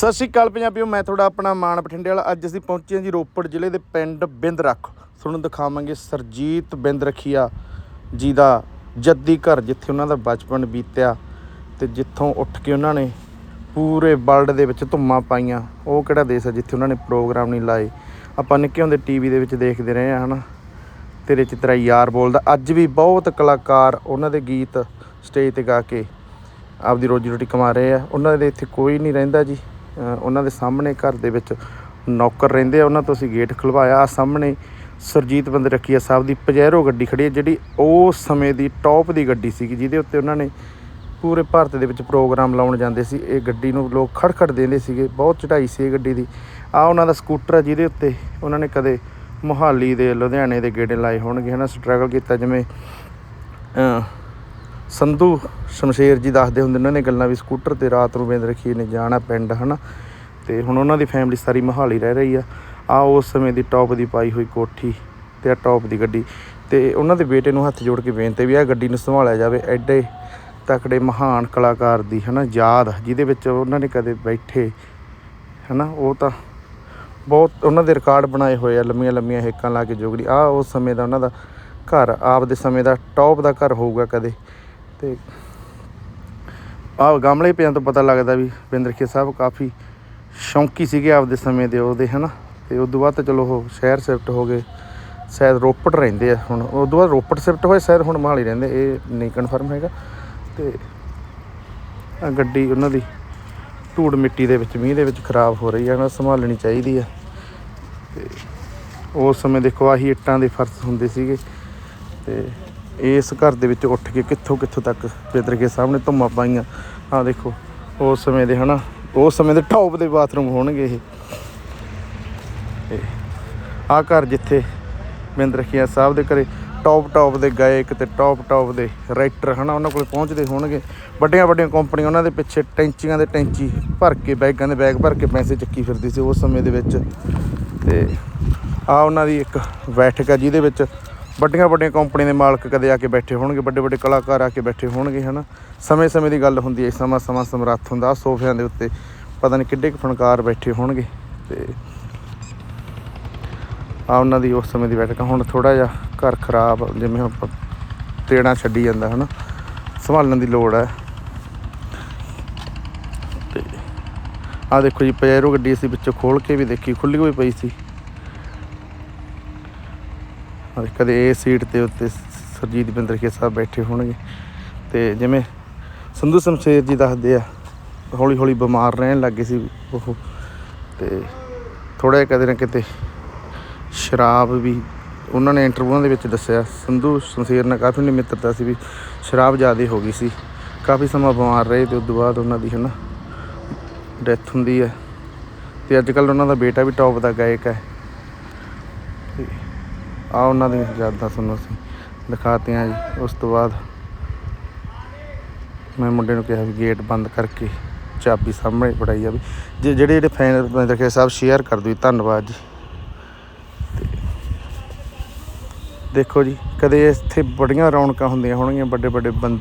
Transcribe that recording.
ਸਤਿ ਸ਼੍ਰੀ ਅਕਾਲ ਪੰਜਾਬੀਓ, ਮੈਂ ਤੁਹਾਡਾ ਆਪਣਾ ਮਾਨ ਬਠਿੰਡੇ ਵਾਲਾ। ਅੱਜ ਅਸੀਂ ਪਹੁੰਚੇ ਹਾਂ ਜੀ ਰੋਪੜ ਜ਼ਿਲ੍ਹੇ ਦੇ ਪਿੰਡ ਬਿੰਦਰਖ। ਤੁਹਾਨੂੰ ਦਿਖਾਵਾਂਗੇ ਸਰਜੀਤ ਬਿੰਦਰਖੀਆ ਜੀ ਦਾ ਜੱਦੀ ਘਰ, ਜਿੱਥੇ ਉਹਨਾਂ ਦਾ ਬਚਪਨ ਬੀਤਿਆ ਤੇ ਜਿੱਥੋਂ ਉੱਠ ਕੇ ਉਹਨਾਂ ਨੇ ਪੂਰੇ ਵਰਲਡ ਦੇ ਵਿੱਚ ਧੁੰਮਾਂ ਪਾਈਆਂ। ਉਹ ਕਿਹੜਾ ਦੇਸ਼ ਹੈ ਜਿੱਥੇ ਉਹਨਾਂ ਨੇ ਪ੍ਰੋਗਰਾਮ ਨਹੀਂ ਲਾਏ? ਆਪਾਂ ਨਿੱਕੇ ਹੁੰਦੇ ਟੀਵੀ ਦੇ ਵਿੱਚ ਦੇਖਦੇ ਰਹੇ ਹਾਂ, ਹਨਾ? ਤੇਰੇ ਚ ਤੇਰਾ ਯਾਰ ਬੋਲਦਾ। ਅੱਜ ਵੀ ਬਹੁਤ ਕਲਾਕਾਰ ਉਹਨਾਂ ਦੇ ਗੀਤ ਸਟੇਜ ਤੇ ਗਾ ਕੇ ਆਪਦੀ ਰੋਜੀ ਰੋਟੀ ਕਮਾ ਰਹੇ ਆ। ਉਹਨਾਂ ਦੇ ਇੱਥੇ ਕੋਈ ਨਹੀਂ ਰਹਿੰਦਾ ਜੀ। ਉਹਨਾਂ ਦੇ ਸਾਹਮਣੇ ਘਰ ਦੇ ਵਿੱਚ ਨੌਕਰ ਰਹਿੰਦੇ ਆ, ਉਹਨਾਂ ਤੋਂ ਅਸੀਂ ਗੇਟ ਖੁਲਵਾਇਆ। ਆਹ ਸਾਹਮਣੇ ਸਰਜੀਤ ਬੰਦ ਰੱਖੀ ਸਾਹਿਬ ਦੀ ਪਜੈਰੋ ਗੱਡੀ ਖੜੀ ਹੈ ਜਿਹੜੀ ਉਸ ਸਮੇਂ ਦੀ ਟੌਪ ਦੀ ਗੱਡੀ ਸੀਗੀ, ਜਿਹਦੇ ਉੱਤੇ ਉਹਨਾਂ ਨੇ ਪੂਰੇ ਭਾਰਤ ਦੇ ਵਿੱਚ ਪ੍ਰੋਗਰਾਮ ਲਾਉਣ ਜਾਂਦੇ ਸੀ। ਇਹ ਗੱਡੀ ਨੂੰ ਲੋਕ ਖੜਖੜ ਦਿੰਦੇ ਸੀਗੇ, ਬਹੁਤ ਚੜ੍ਹਾਈ ਸੀ ਇਹ ਗੱਡੀ ਦੀ। ਆ ਉਹਨਾਂ ਦਾ ਸਕੂਟਰ ਹੈ ਜਿਹਦੇ ਉੱਤੇ ਉਹਨਾਂ ਨੇ ਕਦੇ ਮੁਹਾਲੀ ਦੇ, ਲੁਧਿਆਣੇ ਦੇ ਗੇੜੇ ਲਾਏ ਹੋਣਗੇ, ਹਨਾ ਸਟਰਗਲ ਕੀਤਾ, ਜਿਵੇਂ ਸੰਧੂ ਸ਼ਮਸ਼ੇਰ ਜੀ ਦੱਸਦੇ ਹੁੰਦੇ ਉਹਨਾਂ ਨੇ ਗੱਲਾਂ ਵੀ ਸਕੂਟਰ ਤੇ ਰਾਤ ਨੂੰ ਬਿੰਦ ਰੱਖੀ ਨੇ, ਜਾਣਾ ਪਿੰਡ, ਹਨਾ। ਤੇ ਹੁਣ ਉਹਨਾਂ ਦੀ ਫੈਮਿਲੀ ਸਾਰੀ ਮਹਾਲੀ ਰਹਿ ਰਹੀ ਆ। ਆ ਉਸ ਸਮੇਂ ਦੀ ਟੌਪ ਦੀ ਪਾਈ ਹੋਈ ਕੋਠੀ ਤੇ ਆ ਟੌਪ ਦੀ ਗੱਡੀ। ਤੇ ਉਹਨਾਂ ਦੇ ਬੇਟੇ ਨੂੰ ਹੱਥ ਜੋੜ ਕੇ ਬੇਨਤੀ ਵੀ ਆ, ਗੱਡੀ ਨੂੰ ਸੰਭਾਲਿਆ ਜਾਵੇ। ਐਡੇ ਤਕੜੇ ਮਹਾਨ ਕਲਾਕਾਰ ਦੀ, ਹਨਾ, ਯਾਦ ਜਿਹਦੇ ਵਿੱਚ ਉਹਨਾਂ ਨੇ ਕਦੇ ਬੈਠੇ, ਹਨਾ, ਉਹ ਤਾਂ ਬਹੁਤ, ਉਹਨਾਂ ਦੇ ਰਿਕਾਰਡ ਬਣਾਏ ਹੋਏ ਆ, ਲੰਮੀਆਂ ਲੰਮੀਆਂ ਹੇਕਾਂ ਲਾ ਕੇ ਜੋਗੜੀ ਆ ਉਸ ਸਮੇਂ ਦਾ ਉਹਨਾਂ ਦਾ ਘਰ ਆਪ ਦੇ ਸਮੇਂ ਦਾ ਟੌਪ ਦਾ ਘਰ ਹੋਊਗਾ ਕਦੇ। ਤੇ ਆ ਗਮਲੇ ਪਿਆਂ ਤੋਂ ਪਤਾ ਲੱਗਦਾ ਵੀ ਬਿੰਦਰਖੇ ਸਾਹਿਬ ਕਾਫੀ ਸ਼ੌਂਕੀ ਸੀਗੇ ਆਪਦੇ ਸਮੇਂ ਦੇ ਉਹਦੇ, ਹਨਾ? ਤੇ ਤੋਂ ਬਾਅਦ ਤਾਂ ਚਲੋ ਉਹ ਸ਼ਹਿਰ ਸ਼ਿਫਟ ਹੋ ਗਏ। ਸ਼ਾਇਦ ਰੋਪੜ ਰਹਿੰਦੇ ਆ ਹੁਣ। ਉਦੋਂ ਬਾਅਦ ਰੋਪੜ ਸ਼ਿਫਟ ਹੋਏ, ਸ਼ਾਇਦ ਹੁਣ ਮਹਾਲੀ ਰਹਿੰਦੇ, ਇਹ ਨਹੀਂ ਕਨਫਰਮ ਹੈਗਾ। ਤੇ ਆ ਗੱਡੀ ਉਹਨਾਂ ਦੀ ਧੂੜ ਮਿੱਟੀ ਦੇ ਵਿੱਚ, ਮੀਂਹ ਦੇ ਵਿੱਚ ਖਰਾਬ ਹੋ ਰਹੀ ਹੈ ਨਾ ਸੰਭਾਲਣੀ ਚਾਹੀਦੀ ਆ। ਤੇ ਉਸ ਸਮੇਂ ਦੇਖੋ ਆਹੀ ਇੱਟਾਂ ਦੇ ਫਰਸ਼ ਹੁੰਦੇ ਸੀਗੇ। ਤੇ ਇਸ ਘਰ ਦੇ ਵਿੱਚ ਉੱਠ ਕੇ ਕਿੱਥੋਂ ਕਿੱਥੋਂ ਤੱਕ ਪਿੱਤਰ ਕੇ ਸਾਹਮਣੇ ਧੁੰਮਾਂ ਪਾਈਆਂ। ਆਹ ਦੇਖੋ, ਉਸ ਸਮੇਂ ਦੇ ਹਨਾ, ਉਸ ਸਮੇਂ ਦੇ ਟੌਪ ਦੇ ਬਾਥਰੂਮ ਹੋਣਗੇ ਇਹ। ਤੇ ਆਹ ਘਰ ਜਿੱਥੇ ਬਿੰਦਰਖੀਆ ਸਾਹਿਬ ਦੇ ਘਰੇ ਟੌਪ ਟੌਪ ਦੇ ਗਾਇਕ ਤੇ ਟੌਪ ਟੌਪ ਦੇ ਰਾਈਟਰ ਹਨਾ, ਉਹਨਾਂ ਕੋਲ ਪਹੁੰਚਦੇ ਹੋਣਗੇ। ਵੱਡੀਆਂ ਵੱਡੀਆਂ ਕੰਪਨੀਆਂ ਉਹਨਾਂ ਦੇ ਪਿੱਛੇ ਟੈਂਚੀਆਂ ਦੇ ਟੈਂਚੀ ਭਰ ਕੇ, ਬੈਗਾਂ ਦੇ ਬੈਗ ਭਰ ਕੇ ਪੈਸੇ ਚੱਕੀ ਫਿਰਦੀ ਸੀ ਉਸ ਸਮੇਂ ਦੇ ਵਿੱਚ। ਤੇ ਆ ਉਹਨਾਂ ਦੀ ਇੱਕ ਬੈਠਕ ਆ ਜਿਹਦੇ ਵਿੱਚ ਵੱਡੀਆਂ ਵੱਡੀਆਂ ਕੰਪਨੀ ਦੇ ਮਾਲਕ ਕਦੇ ਆ ਕੇ ਬੈਠੇ ਹੋਣਗੇ, ਵੱਡੇ ਵੱਡੇ ਕਲਾਕਾਰ ਆ ਕੇ ਬੈਠੇ ਹੋਣਗੇ, ਹਨਾ? ਸਮੇਂ ਸਮੇਂ ਦੀ ਗੱਲ ਹੁੰਦੀ ਹੈ ਸਮਾਂ ਸਮਾਂ ਸਮਰੱਥ ਹੁੰਦਾ, ਆਹ ਸੋਫਿਆਂ ਦੇ ਉੱਤੇ ਪਤਾ ਨਹੀਂ ਕਿੱਡੇ ਕੁ ਫਨਕਾਰ ਬੈਠੇ ਹੋਣਗੇ ਤੇ ਆ ਉਹਨਾਂ ਦੀ ਉਸ ਸਮੇਂ ਦੀ ਬੈਠਕ ਹੁਣ ਥੋੜਾ ਜਿਹਾ ਘਰ ਖਰਾਬ, ਜਿਵੇਂ ਆਪਾਂ ਤੇੜਾ ਛੱਡੀ ਜਾਂਦਾ, ਹਨਾ? ਸੰਭਾਲਣ ਦੀ ਲੋੜ ਹੈ। ਤੇ ਆ ਦੇਖੋ ਜੀ ਪਜੈਰੋ ਗੱਡੀ ਅਸੀਂ ਵਿੱਚੋਂ ਖੋਲ ਕੇ ਵੀ ਦੇਖੀ ਖੁੱਲੀ ਹੋਈ ਪਈ ਸੀ। ਔਰ ਕਦੇ ਇਹ ਸੀਟ ਤੇ ਉੱਤੇ ਸਰਜੀਤ ਬਿੰਦਰਕੇ ਸਾਹਿਬ ਬੈਠੇ ਹੋਣਗੇ। ਤੇ ਜਿਵੇਂ ਸੰਧੂ ਸ਼ਮਸ਼ੇਰ ਜੀ ਦੱਸਦੇ ਆ ਹੌਲੀ ਹੌਲੀ ਬਿਮਾਰ ਰਹਿਣ ਲੱਗੇ ਸੀ ਉਹ। ਤੇ ਥੋੜਾ ਜਿਹਾ ਕਦੇ ਨਾ ਕਿਤੇ ਸ਼ਰਾਬ ਵੀ ਉਹਨਾਂ ਨੇ ਇੰਟਰਵਿਊਆਂ ਦੇ ਵਿੱਚ ਦੱਸਿਆ, ਸੰਧੂ ਸ਼ਮਸ਼ੇਰ ਨਾਲ ਕਾਫੀ ਨੇ ਮਿੱਤਰਤਾ ਸੀ ਵੀ ਸ਼ਰਾਬ ਜ਼ਿਆਦਾ ਹੋ ਗਈ ਸੀ। ਕਾਫੀ ਸਮਾਂ ਬਿਮਾਰ ਰਹੇ ਤੇ ਉਸ ਤੋਂ ਬਾਅਦ ਉਹਨਾਂ ਦੀ ਹਨਾ ਡੈਥ ਹੁੰਦੀ ਹੈ। ਤੇ ਅੱਜ ਕੱਲ ਉਹਨਾਂ ਦਾ ਬੇਟਾ ਵੀ ਟੌਪ ਦਾ ਗਾਇਕ ਹੈ। ਆ ਉਹਨਾਂ ਦੀਆਂ ਯਾਦਾਂ ਤੁਹਾਨੂੰ ਅਸੀਂ ਦਿਖਾਤੀਆਂ ਜੀ। ਉਸ ਤੋਂ ਬਾਅਦ ਮੈਂ ਮੁੰਡੇ ਨੂੰ ਕਿਹਾ ਵੀ ਗੇਟ ਬੰਦ ਕਰਕੇ ਚਾਬੀ ਸਾਹਮਣੇ ਫੜਾਈ ਜਾਵੇ। ਜੇ ਜਿਹੜੇ ਜਿਹੜੇ ਫੈਨ ਮੈਂ ਦੇਖਿਆ ਸਭ ਸ਼ੇਅਰ ਕਰ ਦਿਓ ਜੀ, ਧੰਨਵਾਦ ਜੀ। ਤੇ ਦੇਖੋ ਜੀ, ਕਦੇ ਇੱਥੇ ਬੜੀਆਂ ਰੌਣਕਾਂ ਹੁੰਦੀਆਂ ਹੋਣਗੀਆਂ ਵੱਡੇ ਵੱਡੇ ਬੰਦੇ